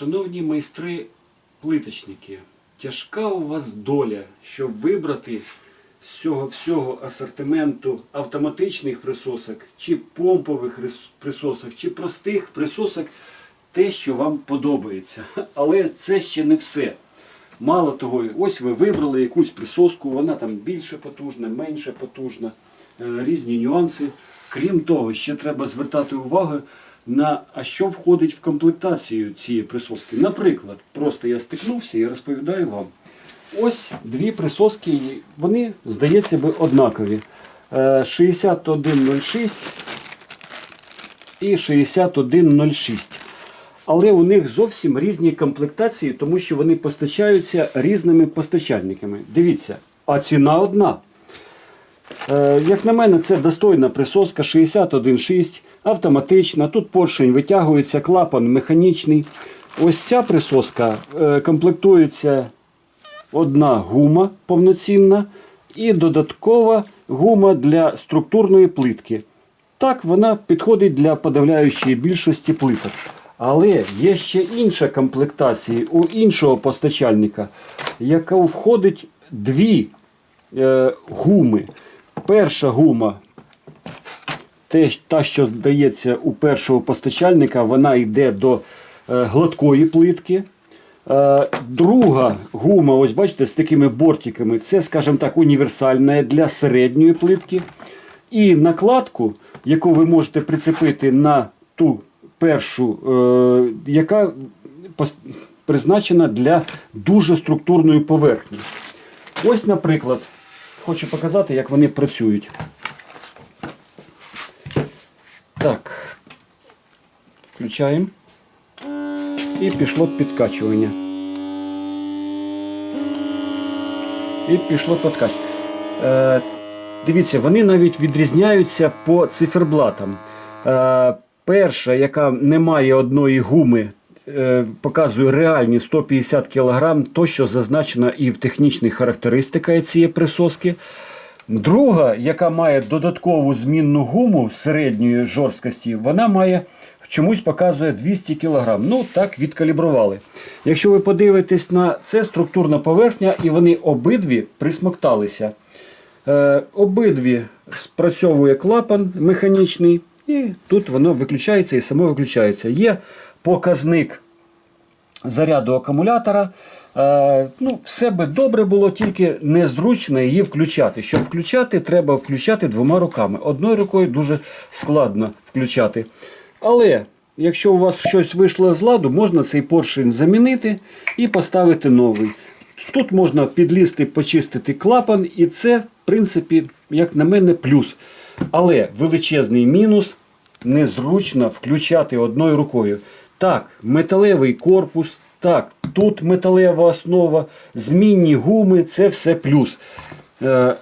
Шановні майстри плиточники, тяжка у вас доля, щоб вибрати з цього всього асортименту автоматичних присосок, чи помпових присосок, чи простих присосок те, що вам подобається. Але це ще не все. Мало того, ось ви вибрали якусь присоску, вона там більше потужна, менше потужна, е, різні нюанси. Крім того, ще треба звертати увагу на а що входить в комплектацію цієї присоски. Наприклад, просто я стикнувся і розповідаю вам. Ось дві присоски, вони, здається би, однакові. Е, 6106 і 6106. Але у них зовсім різні комплектації, тому що вони постачаються різними постачальниками. Дивіться, а ціна одна. Е, Як на мене, це достойна присоска 61.6, автоматична. Тут поршень витягується, клапан механічний. Ось ця присоска е, комплектується одна гума повноцінна і додаткова гума для структурної плитки. Так, вона підходить для подавляючої більшості плиток. Але є ще інша комплектація у іншого постачальника, яка входить дві е, гуми. Перша гума, те, та, що здається у першого постачальника, вона йде до е, гладкої плитки. Е, Друга гума, ось бачите, з такими бортиками, це, скажімо так, універсальна для середньої плитки. І накладку, яку ви можете прицепити на ту першу, е, яка призначена для дуже структурної поверхні. Ось, наприклад, хочу показати, як вони працюють. Так, включаємо. І пішло підкачування. І пішло підкачування. Е, дивіться, вони навіть відрізняються по циферблатам. Е, перша, яка не має одної гуми, е, показує реальні 150 кг, то, що зазначено і в технічних характеристиках цієї присоски. Друга, яка має додаткову змінну гуму середньої жорсткості, вона має чомусь показує 200 кг. Ну так відкалібрували. Якщо ви подивитесь на це структурна поверхня, і вони обидві присмокталися. Е, обидві спрацьовує клапан механічний, і тут воно виключається і само виключається. Є показник заряду акумулятора. Е, ну, все би добре було, тільки незручно її включати. Щоб включати, треба включати двома руками. Одною рукою дуже складно включати. Але якщо у вас щось вийшло з ладу, можна цей поршень замінити і поставити новий. Тут можна підлізти, почистити клапан, і це, в принципі, як на мене, плюс. Але величезний мінус незручно включати одною рукою. Так, металевий корпус, так, тут металева основа, змінні гуми це все плюс. Е,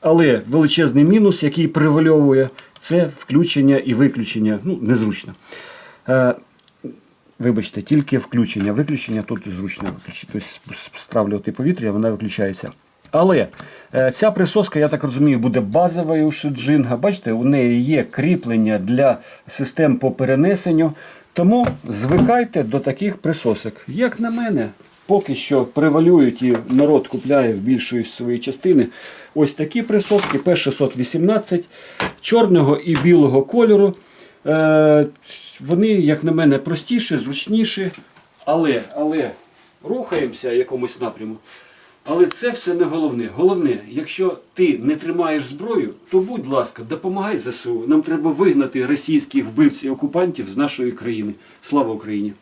але величезний мінус, який привальовує, це включення і виключення. Ну, незручно. Е, Вибачте, тільки включення. Виключення тут зручно виключити. Тобто стравлювати повітря, вона виключається. Але е, ця присоска, я так розумію, буде базовою у Шиджинга. Бачите, у неї є кріплення для систем по перенесенню. Тому звикайте до таких присосок. Як на мене, поки що превалюють і народ купляє в більшої своєї частини. Ось такі присоски P618 чорного і білого кольору. Е, вони, як на мене, простіші, зручніші, але, але рухаємося якомусь напряму. Але це все не головне. Головне, якщо ти не тримаєш зброю, то будь ласка, допомагай ЗСУ. Нам треба вигнати російських вбивців і окупантів з нашої країни. Слава Україні!